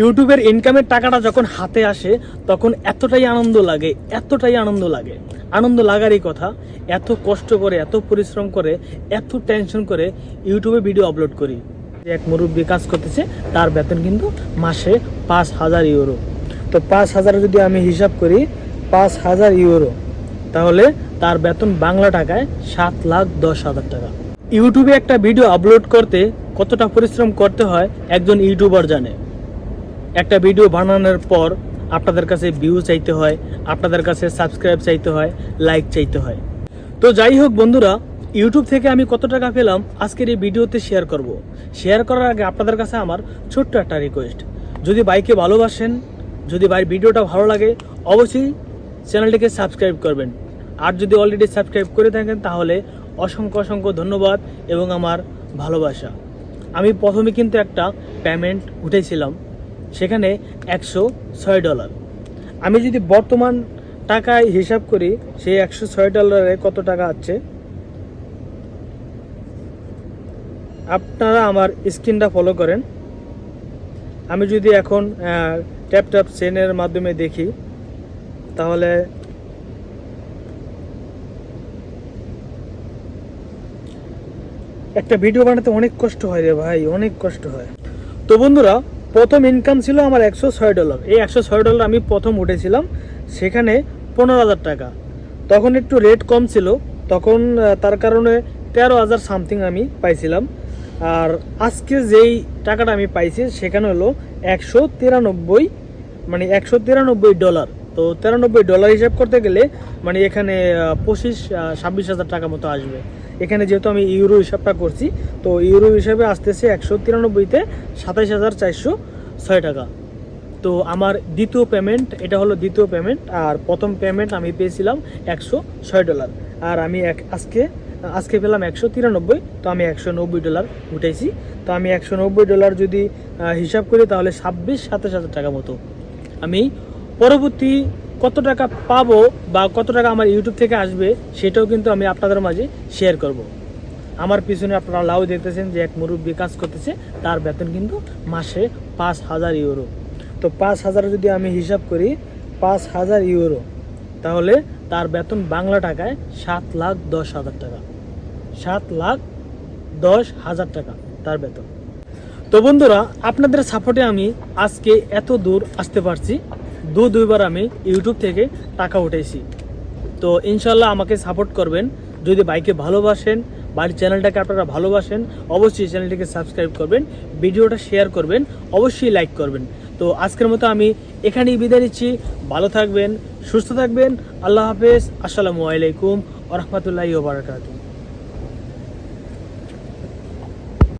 ইউটিউবের ইনকামের টাকাটা যখন হাতে আসে, তখন এতটাই আনন্দ লাগে, এতটাই আনন্দ লাগে। আনন্দ লাগারই কথা, এত কষ্ট করে, এত পরিশ্রম করে, এত টেনশন করে ইউটিউবে ভিডিও আপলোড করি। এক মুরব্বী কাজ করতেছে, তার বেতন কিন্তু মাসে পাঁচ হাজার ইউরো তো পাঁচ হাজার যদি আমি হিসাব করি, পাঁচ হাজার ইউরো তাহলে তার বেতন বাংলা টাকায় সাত লাখ দশ হাজার টাকা। ইউটিউবে একটা ভিডিও আপলোড করতে কতটা পরিশ্রম করতে হয়, একজন ইউটিউবার জানে। একটা ভিডিও বানানোর পর আপনাদের কাছে ভিউ চাইতে হয়, আপনাদের কাছে সাবস্ক্রাইব চাইতে হয় লাইক চাইতে হয়। তো যাই হোক বন্ধুরা ইউটিউব থেকে আমি কত টাকা পেলাম আজকের এই ভিডিওতে শেয়ার করব। শেয়ার করার আগে আপনাদের কাছে আমার ছোট্ট একটা রিকোয়েস্ট যদি বাইকে ভালোবাসেন, যদি ভাই ভিডিওটা ভালো লাগে, অবশ্যই চ্যানেলটিকে সাবস্ক্রাইব করবেন। আর যদি অলরেডি সাবস্ক্রাইব করে থাকেন, তাহলে অসংখ্য অসংখ্য ধন্যবাদ এবং আমার ভালোবাসা। আমি প্রথমে কিন্তু একটা পেমেন্ট উঠেছিলাম। সেখানে একশো ছয় ডলার। আমি যদি বর্তমান টাকায় হিসাব করি, সেই একশো ছয় ডলারে কত টাকা আছে? আপনারা আমার স্ক্রিনটা ফলো করেন। আমি যদি এখন ট্যাপ ট্যাপ চেনের মাধ্যমে দেখি, তাহলে একটা ভিডিও বানাতে অনেক কষ্ট হয় রে ভাই, অনেক কষ্ট হয়। তো বন্ধুরা প্রথম ইনকাম ছিল আমার একশো ছয় ডলার এই একশো ছয় ডলার আমি প্রথম উঠেছিলাম, সেখানে পনেরো হাজার টাকা। তখন একটু রেট কম ছিল, তখন তার কারণে তেরো হাজার সামথিং আমি পাইছিলাম। আর আজকে যেই টাকাটা আমি পাইছি, সেখানে হলো একশো তিরানব্বই মানে একশো তিরানব্বই ডলার তো তিরানব্বই ডলার হিসাব করতে গেলে মানে এখানে পঁচিশ ছাব্বিশ হাজার টাকা মতো আসবে। এখানে যেহেতু আমি ইউরো হিসাবটা করছি, তো ইউরো হিসাবে আসতেছে একশো তিরানব্বইতে সাতাইশ হাজার চারশো ছয় টাকা। তো আমার দ্বিতীয় পেমেন্ট এটা হলো দ্বিতীয় পেমেন্ট আর প্রথম পেমেন্ট আমি পেয়েছিলাম একশো ছয় ডলার আর আমি এক, আজকে আজকে পেলাম একশো তিরানব্বই, তো আমি একশো নব্বই ডলার উঠেছি তো আমি একশো নব্বই ডলার যদি হিসাব করি তাহলে ছাব্বিশ সাতাশ হাজার টাকা মতো। আমি পরবর্তী কত টাকা পাবো বা কত টাকা আমার ইউটিউব থেকে আসবে সেটাও কিন্তু আমি আপনাদের মাঝে শেয়ার করব। আমার পিছনে আপনারা লাউ দেখতেছেন যে এক মুরব্বী কাজ করতেছে, তার বেতন কিন্তু মাসে পাঁচ হাজার ইউরো তো পাঁচ হাজার যদি আমি হিসাব করি, পাঁচ হাজার ইউরো তাহলে তার বেতন বাংলা টাকায় সাত লাখ দশ হাজার টাকা। সাত লাখ দশ হাজার টাকা তার বেতন। তো বন্ধুরা, আপনাদের সাপোর্টে আমি আজকে এত দূর আসতে পারছি। দু দুইবার আমি ইউটিউব থেকে টাকা উঠেছি তো ইনশাল্লাহ আমাকে সাপোর্ট করবেন। যদি বাইকে ভালোবাসেন, বাড়ির চ্যানেলটাকে আপনারা ভালোবাসেন, অবশ্যই চ্যানেলটিকে সাবস্ক্রাইব করবেন, ভিডিওটা শেয়ার করবেন, অবশ্যই লাইক করবেন। তো আজকের মতো আমি এখানেই বিদায় নিচ্ছি। ভালো থাকবেন, সুস্থ থাকবেন। আল্লাহ হাফেজ। আসসালামু আলাইকুম ওরহমতুল্লাহি ওবরাকাতুহ